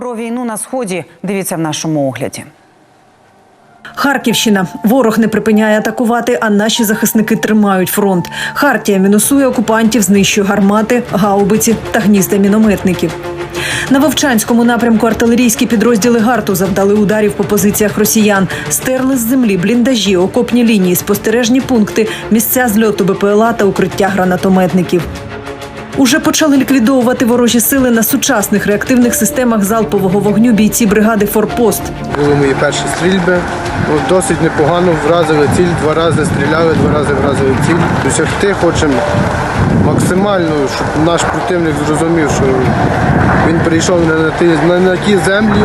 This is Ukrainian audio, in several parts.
про війну на сході. Дивіться в нашому огляді. Харківщина. Ворог не припиняє атакувати, а наші захисники тримають фронт. Хартія мінусує окупантів, знищує гармати, гаубиці та гнізда мінометників. На Вовчанському напрямку артилерійські підрозділи гарту завдали ударів по позиціях росіян, стерли з землі бліндажі, окопні лінії, спостережні пункти, місця зльоту БПЛА та укриття гранатометників. Уже почали ліквідовувати ворожі сили на сучасних реактивних системах залпового вогню бійці бригади Форпост. Були мої перші стрільби. Ну, Досить непогано вразили ціль, два рази стріляли, два рази вразили ціль. Досягти хочемо максимально, щоб наш противник зрозумів, що він прийшов на ті землі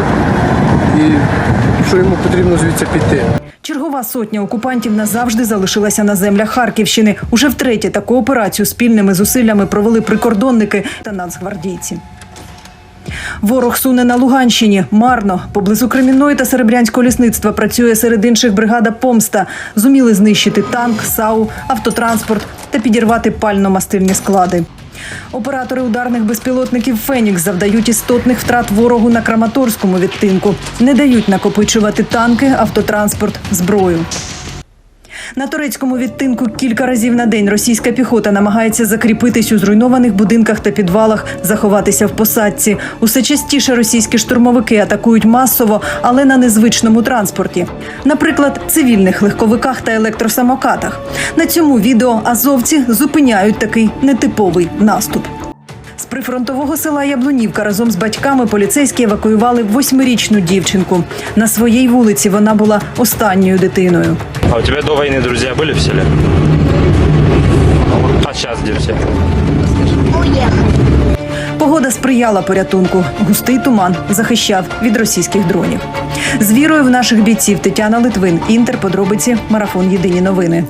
і що йому потрібно звідси піти. Чергова сотня окупантів назавжди залишилася на землях Харківщини. Уже втретє таку операцію спільними зусиллями провели прикордонники та нацгвардійці. Ворог суне на Луганщині марно. Поблизу Кремінної та Серебрянського лісництва працює серед інших бригада Помста. Зуміли знищити танк, САУ, автотранспорт та підірвати пально-мастильні склади. Оператори ударних безпілотників Фенікс завдають істотних втрат ворогу на Краматорському відтинку. Не дають накопичувати танки, автотранспорт, зброю. На турецькому відтинку кілька разів на день російська піхота намагається закріпитись у зруйнованих будинках та підвалах, заховатися в посадці. Усе частіше російські штурмовики атакують масово, але на незвичному транспорті. Наприклад, цивільних легковиках та електросамокатах. На цьому відео азовці зупиняють такий нетиповий наступ. З прифронтового села Яблунівка разом з батьками поліцейські евакуювали восьмирічну дівчинку. На своїй вулиці вона була останньою дитиною. А у тебя до войны друзья были в селе? А сейчас где все? Погода сприяла порятунку. Густий туман захищав від російських дронів. З вірою в наших бійців Тетяна Литвин, Інтер, подробиці, марафон Єдині новини.